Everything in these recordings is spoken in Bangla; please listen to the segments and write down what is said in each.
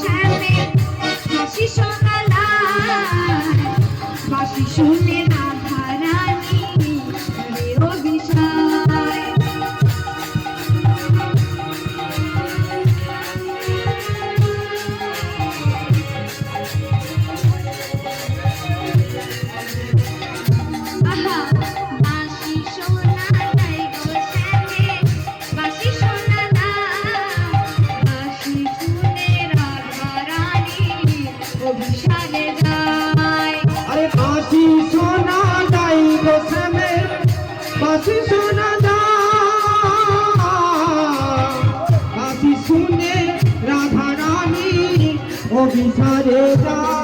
Thank you. অভিসারে যা।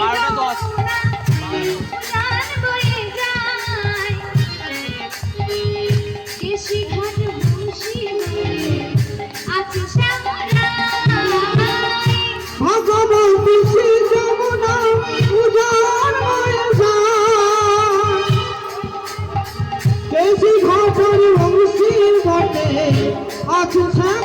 বারোটা দশ I can tell.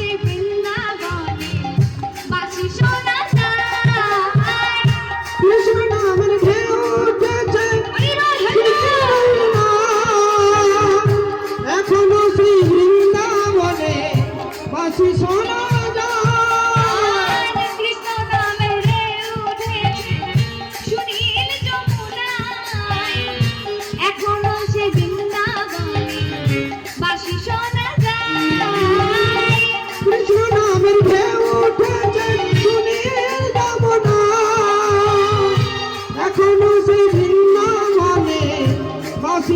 সেই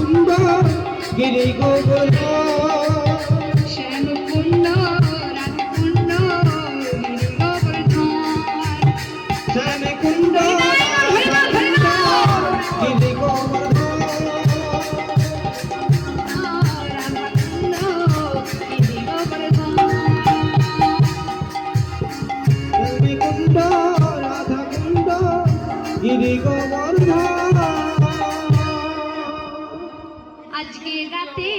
সুন্দর গিরি গোবর শ্যাম কুণ্ড রাজকুণ্ড শ্যাম কুণ্ড গিরি গোবর গিরি গোবর আজকে রাতে